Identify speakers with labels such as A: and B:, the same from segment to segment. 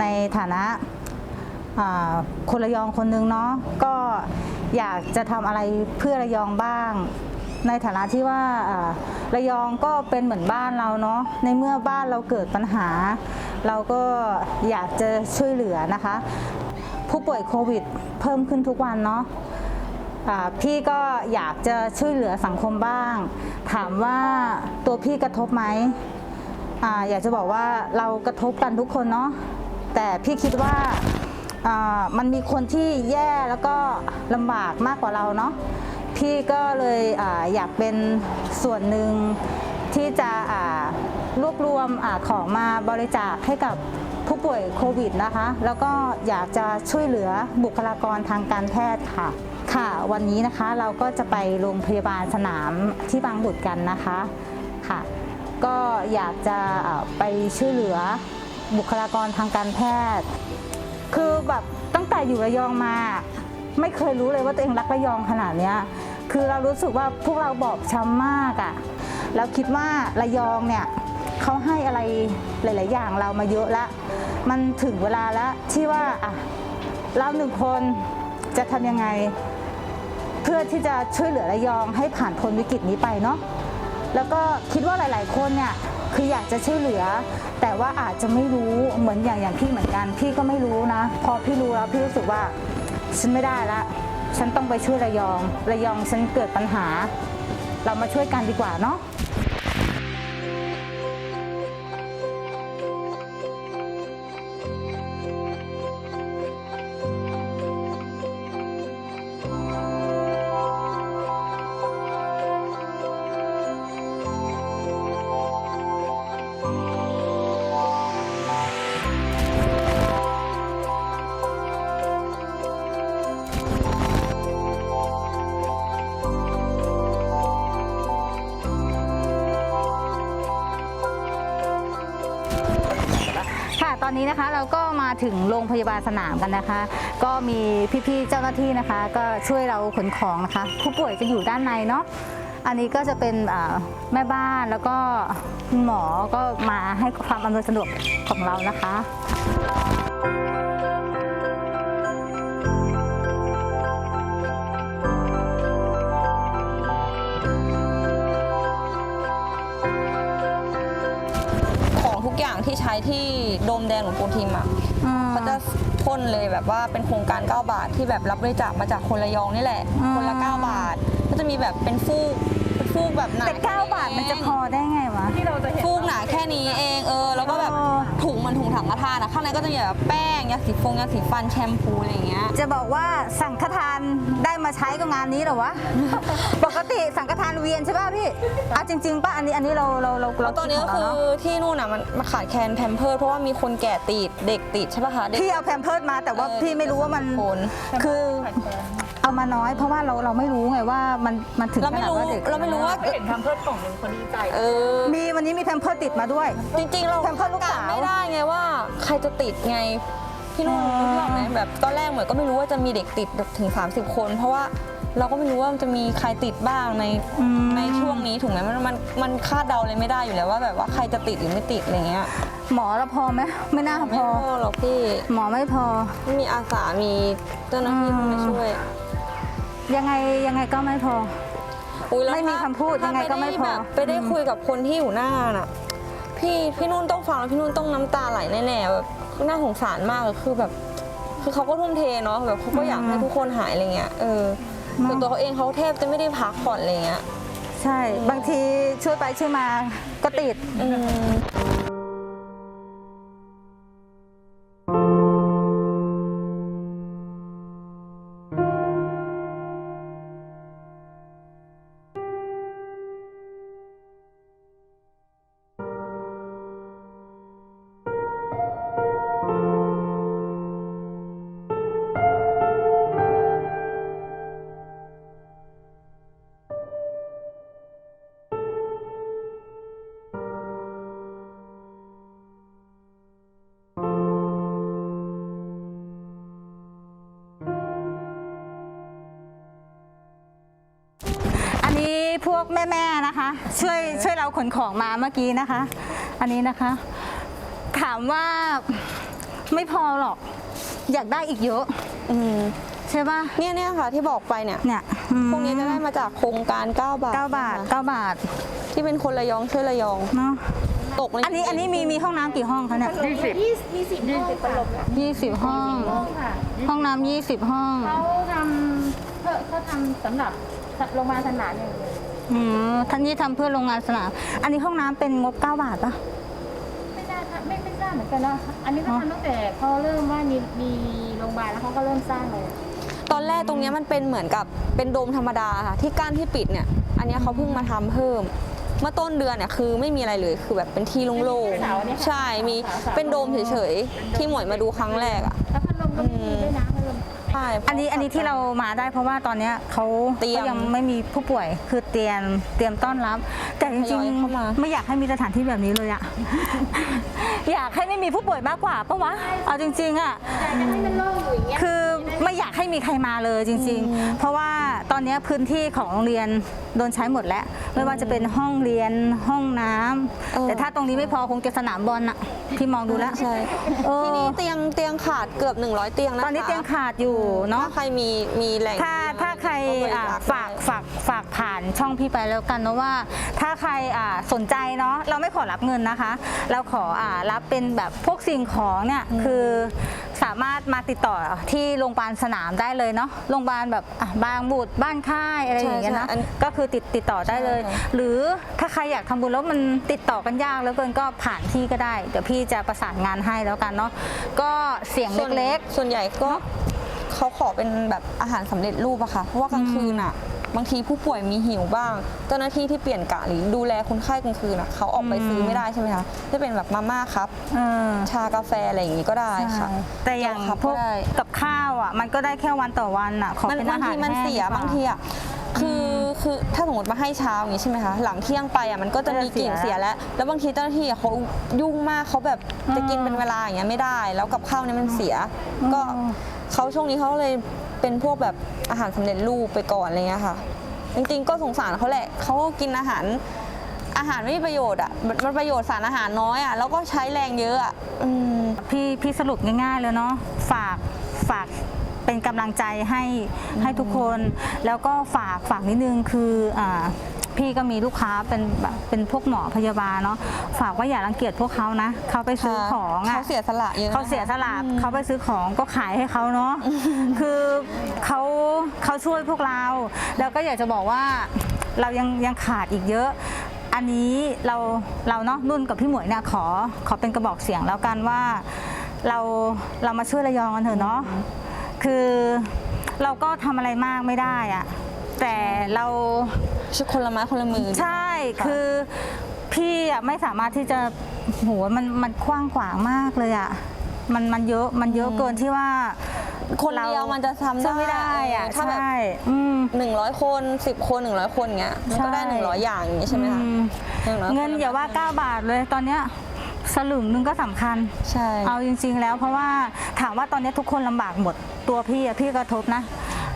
A: ในฐานะคนระยองคนหนึงเนาะก็อยากจะทำอะไรเพื่อระยองบ้าง ในฐานะที่ว่าระยองก็เป็นเหมือนบ้านเราเนาะในเมื่อบ้านเราเกิดปัญหา เราก็อยากจะช่วยเหลือนะคะ ผู้ป่วยโควิดเพิ่มขึ้นทุกวันเนาะพี่ก็อยากจะช่วยเหลือสังคมบ้าง ถามว่าตัวพี่กระทบไหมออยากจะบอกว่าเรากระทบกันทุกคนเนาะ แต่พี่คิดว่ามันมีคนที่แย่แล้วก็ลำบากมากกว่าเราเนาะพี่ก็เลยออยากเป็นส่วนหนึ่งที่จะรวบรวมอของมาบริจาคให้กับผู้ป่วยโควิดนะคะ แล้วก็อยากจะช่วยเหลือบุคลากรทางการแพทย์ค่ะ ค่ะวันนี้นะคะเราก็จะไปโรงพยาบาลสนามที่บางบุตรกันนะคะค่ะ ก็อยากจะไปช่วยเหลือ บุคลากรทางการแพทย์ คือแบบตั้งแต่อยู่ระยองมา ไม่เคยรู้เลยว่าตัวเองรักระยองขนาดเนี้ยคือเรารู้สึกว่าพวกเราบอบช้ำมากอะ่ะแล้วคิดว่าระยองเนี่ยเขาให้อะไรหลาย ๆ อย่างเรามาเยอะละมันถึงเวลาแล้วที่ว่าอะเราหนึ่งคนจะทำยังไง เพื่อที่จะช่วยเหลือระยองให้ผ่านพ้นวิกฤตนี้ไปเนาะแล้วก็คิดว่าหลาย ๆ คนเนี่ย คืออยากจะช่วยเหลือ แต่ว่าอาจจะไม่รู้เหมือนอย่างอย่างพี่เหมือนกัน พี่ก็ไม่รู้นะ พอพี่รู้แล้วพี่รู้สึกว่าฉันไม่ได้ละ ฉันต้องไปช่วยระยอง ระยองฉันเกิดปัญหา เรามาช่วยกันดีกว่าเนาะ นนี้นะคะ เราก็มาถึงโรงพยาบาลสนามกันนะคะ ก็มีพี่ๆเจ้าหน้าที่นะคะ ก็ช่วยเราขนของนะคะ ผู้ป่วยจะอยู่ด้านในเนาะอันนี้ก็จะเป็นแม่บ้านแล้วก็คุณหมอก็มาให้ความอำนวยสะดวกของเรานะคะ
B: องทุกอย่างที่ใช้ที่โดมแดงหลวงปู่ทิมอะ
A: อืม
B: เขาจะพ่นเลยแบบว่าเป็นโครงการ 9 บาทที่แบบรับบริจาคมาจากคนระยองนี่แหละ
A: อืม
B: คนละ 9 บาท ก็จะมีแบบเป็นฟูกเป็นฟูกแบบหนา
A: แต่ 9 บาทมันจะพอได้ไงวะ
B: ฟูกหนาแค่นี้เองเออ แล้วก็แบบ
A: เออ
B: ถุงมันถุงถังกระทานอะข้างในก็จะมีแบบแป้งยาสีฟงยาสีฟันแชมพูอะไรอย่างเงี้ย
A: จะบอกว่าสังฆทานได้มาใช้ก็งานนี้เหรอวะ ปกติสังฆทานเวียนใช่ป่ะพี่เอาจริงๆป่ะอันนี้อันนี้เราเราเรา
B: แล้วตอนนี้ก็
A: ดข
B: คื
A: ง
B: อ
A: เราเนะ
B: ที่นู่นอะมันมาขาดแคลนแพมเพิร์สเพราะว่ามีคนแก่ติดเด็กติดใช่ป่ะคะเด็ก
A: พี่เอาแพมเพิร์ดมาแต่ว่า
B: เออ
A: พี่ไม่รู้ว่ามัน
B: คน
A: คือ เอามาน้อยเพราะว่าเราเราไม่รู้ไงว่ามันมันถึง
B: เรา
A: ข
B: ไม่
A: นาด
B: รู้
A: ว่าเด็ก
B: เราไม่รู้ว่า
C: เห็นทำเพื่อกล่องหนึ่งคนดีใจ
B: เออ
A: มีวันนี้มีแพมเพิร์ดติดมาด้วย
B: จริงๆ เรา
A: แพมเพิร์สลูกสาว
B: ไม่ได้ไงว่า ใครจะติดไง พี่นุ่น
A: อ๋อ
B: พี่บอกไหมแบบตอนแรกเหมือนก็ไม่รู้ว่าจะมีเด็กติดถึง 30 คน เพราะว่าเราก็ไม่รู้ว่ามันจะมีใครติดบ้างใน
A: อืม
B: ในช่วงนี้ถูกไหมมันมันมันคาดเดาเลยไม่ได้อยู่แล้วว่าแบบว่าใครจะติดหรือไม่ติดอะไรเงี้ย
A: หมอเราพอไหมไม่น่าพ
B: ไม่
A: อ
B: พอหรอกพี่
A: หมอไม่พอ
B: ไม่มีอาสามีเจ้าหน้าที่
A: อืม
B: มาช่วย
A: ยังไงยังไงก็ไม่พอ
B: อุ๊ยแล้ว
A: ไม่มี
B: ถ้า
A: คำพูด
B: ถ้า
A: ยังไงก็ไม่พอ
B: แบบไปได้
A: อืม
B: คุยกับคนที่อยู่หน้างานอะ พี่พี่นุ่นต้องฟังแล้วพี่นุ่นต้องน้ำตาไหลแน่ๆแบบน่าสงสารมากอะคือแบบ คือเขาก็ทุ่มเทเนาะแบบเขาก็อยากให้ทุกคนหายอะไรเงี้ยเออส่วนตัวเขาเองเขาแทบจะไม่ได้พักผ่อนอะไรเงี้ย
A: ใช่ บางทีช่วยไปช่วยมาก็ติด
B: อืม
A: แม่ๆนะคะ ช่วยช่วยเราขนของมาเมื่อกี้นะคะ อันนี้นะคะ ถามว่าไม่พอหรอก อยากได้อีกเยอะ
B: อืม
A: ใช่ป่ะ
B: เนี่ยเนี่ยค่ะที่บอกไปเนี่ย
A: เนี่ยอืม
B: พวกนี้จะได้มาจากโครงการ 9 บาท
A: เก้าบาท
B: นะคะ
A: เก้าบาท
B: ที่เป็นคนระยองช่วยระยอง
A: เนาะ
B: ตกเลย
A: อันนี้อันนี้มีมีห้องน้ำกี่ห้องคะเนี่ย
C: ยี่สิบยี่สิบห้องค่ะ
A: ยี่สิบห้อง
C: ห้อง ค่ะ
A: ห้องน้ำยี่สิบห้อง
C: เขาทำเพื่อเขาทำสำหรับโรงพยาบาลสนามอย่างเดียว
A: อืมท่านนี้ทำเพื่อโรงงานสนาม อันนี้ห้องน้ำเป็นงบ 9 บาทปะ
C: ไม่ได้ค่ะไม่ไม่ทราบเหมือนกันนะอันนี้เขา
A: อ๋อ
C: ทำตั้งแต่เขาเริ่มว่ามีมีโรงพยาบาลแล้วเขาก็เริ่มสร้างเลย
B: ตอนแรกตรงเนี้ยมันเป็นเหมือนกับเป็นโดมธรรมดาค่ะที่กั้นที่ปิดเนี่ย อันเนี้ยเขาเพิ่งมาทำเพิ่ม เมื่อต้นเดือนเนี่ยคือไม่มีอะไรเลยคือแบบเป็นที่โล่งๆใช่มีเป็นโดมเฉยๆที่หมวยมาดูครั้งแรกอะ
C: แล้วพัดลมก็ไม่มีด้วยนะพัดลม
B: ใช่
A: อันนี้อันนี้ที่เรามาได้เพราะว่าตอนเนี้ยเขา
B: เตรียม
A: เขายังไม่มีผู้ป่วยคือเตรียมเตรียมต้อนรับ แต่จ
B: ทย
A: ริ
B: องยเข้ามา
A: ๆไม่อยากให้มีสถานที่แบบนี้เลยอะ อยากให้ไม่มีผู้ป่วยมากกว่าปะวะเอาจริงๆอะ
C: อยากจะให้มันโล่งอยู่อย่างเงี้ย
A: คือไม่อยากให้มีใครมาเลยจริง ๆ เพราะว่า ตอนเนี้ยพื้นที่ของโรงเรียนโดนใช้หมดแล้ว ไม่ว่าจะเป็นห้องเรียนห้องน้ำ
B: เออ
A: แต่ถ้าตรงนี้ไม่พอคงจะสนามบอลอะพี่มองดูแล้ว
B: ใช่
A: เออ
B: ที่นี่เตียงเตียงขาดเกือบ 100 เตียงนะคะ
A: ตอนนี้เตียงขาดอยู่เนาะ
B: ถ้าใครมีมีแหล่ง
A: ถ้าถ้าใคร
B: ก็บริ
A: อ่า
B: จค
A: ฝากฝากฝากผ่านช่องพี่ไปแล้วกันเนอะว่า ถ้าใครอ่าสนใจเนาะเราไม่ขอรับเงินนะคะ เราขออ่ารับเป็นแบบพวกสิ่งของเนี่ยคือสามารถมาติดต่อที่โรงพยาบาลสนามได้เลยเนาะโรงพยาบาลแบบอะบางบุตรบ้านค่ายอะไรอย่างเงี้ยนะ
B: ใช่ใช่อัน
A: ก็คือติดติดต่อได้เลย
B: ใช่ค่ะ
A: หรือถ้าใครอยากทำบุญแล้วมันติดต่อกันยากแล้วเกินก็ผ่านที่ก็ได้ เดี๋ยวพี่จะประสานงานให้แล้วกันเนาะก็เสียง
B: ส่วน
A: เล็ก
B: ส่วนใหญ่ก็ เขาขอเป็นแบบอาหารสำเร็จรูปอะค่ะ เพราะว่ากลางคืนอะบางทีผู้ป่วยมีหิวบ้าง เจ้าหน้าที่ที่เปลี่ยนกะหรือดูแลคนไข้กลางคืนอะเขาออกไปซื้อไม่ได้ใช่ไหมคะจะเป็นแบบมาม่าครับ
A: ๆเออ
B: ชากาแฟอะไรอย่างงี้ก็ได้ค่ะ
A: แต่อย่าง
B: โจ๊กครับ
A: พวก
B: ก็ได้
A: กับข้าวอะ มันก็ได้แค่วันต่อวันอะ ขอ
B: มัน
A: เป็น
B: บา
A: อางหาร
B: ทีมัน
A: แห้ง
B: เสีย
A: ดีกว่
B: บางทีอะคือคือถ้าสมมติมาให้เช้าอย่างนี้ใช่ไหมคะหลังเที่ยงไปอะมันก็จะมีกลิ่น
A: ก็จะเสีย
B: เสียแล้ว แล้วบางทีเจ้าหน้าที่อะเขายุ่งมากเขาแบบจะกินเป็นเวลาอย่างเงี้ยไม่ได้ แล้วกับข้าวเนี่ยมันเสีย ก็ เขาช่วงนี้เขาเลยเป็นพวกแบบอาหารสำเร็จรูปไปก่อนอะไรเงี้ยค่ะ จริงๆก็สงสารเขาแหละเขาก็กินอาหารอาหารไม่มีประโยชน์อะมันประโยชน์สารอาหารน้อยอะแล้วก็ใช้แรงเยอะอะอืม
A: พี่พี่สรุปง่ายๆเลยเนาะฝากฝากเป็นกำลังใจให้ให้ทุกคน แล้วก็ฝากฝากนิดนึงคืออ่า พี่ก็มีลูกค้าเป็นแบบเป็นพวกหมอพยาบาลเนาะฝากว่าอย่ารังเกียจพวกเขานะเขาไปซื้อของอะ
B: เขาเสียสละเยอะนะคะ
A: เขาเสียสละเขาไปซื้อของก็ขายให้เขาเนาะคือเขาเขาช่วยพวกเรา แล้วก็อยากจะบอกว่าเรายังยังขาดอีกเยอะอันนี้เราเราเนาะนุ่นกับพี่หมวยเนี่ยขอขอเป็นกระบอกเสียงแล้วกันว่าเราเรามาช่วยระยองกันเถอะเนาะคือเราก็ทำอะไรมากไม่ได้อะแต่เรา
B: ช่วยคนละไม้คนละมือ
A: ใช่
B: ค่ะ
A: คือพี่อะไม่สามารถที่จะโหมันมันกว้างขวางมากเลยอะมันมันเยอะมันเยอะเกินที่ว่า
B: คนเดียวมันจะทำได้
A: ช่วยไม่ได้อะ
B: ถ้าแบบ
A: ใช่อืม
B: หนึ่งร้อยคนสิบคนหนึ่งร้อยคนเงี้ยมันก็ได้
A: ใช่
B: หนึ่งร้อยอย่างอย่างงี้ใช่ไหมคะ
A: อืม
B: 100
A: เงินอย่าว่า9บาทเลยตอนเนี้ยสลึงหนึงก็สำคัญ
B: ใช่
A: เอาจริง ๆ แล้วเพราะว่าถามว่าตอนนี้ทุกคนลำบากหมดตัวพี่อะพี่กระทบนะ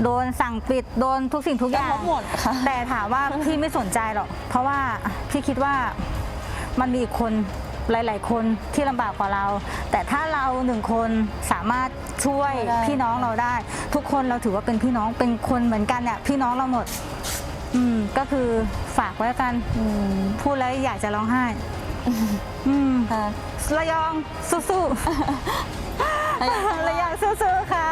A: โดนสั่งปิดโดนทุกสิ่งทุกอย่าง
B: กระทบหมดค่ะ
A: แต่ถามว่าพี่ไม่สนใจหรอก เพราะว่าพี่คิดว่ามันมีอีกคนหลาย ๆ คนที่ลำบากกว่าเรา แต่ถ้าเราหนึ่งคนสามารถช่วย
B: ได้
A: พี่น้องเราได้ ทุกคนเราถือว่าเป็นพี่น้องเป็นคนเหมือนกันเนี่ยพี่น้องเราหมด อืมก็คือฝากไว้แล้วกัน
B: อืม
A: พูดแล้วอยากจะร้องไห้ อืม
B: ค่ะ
A: ระยองสู้ๆ ระยองสู้ๆค่ะ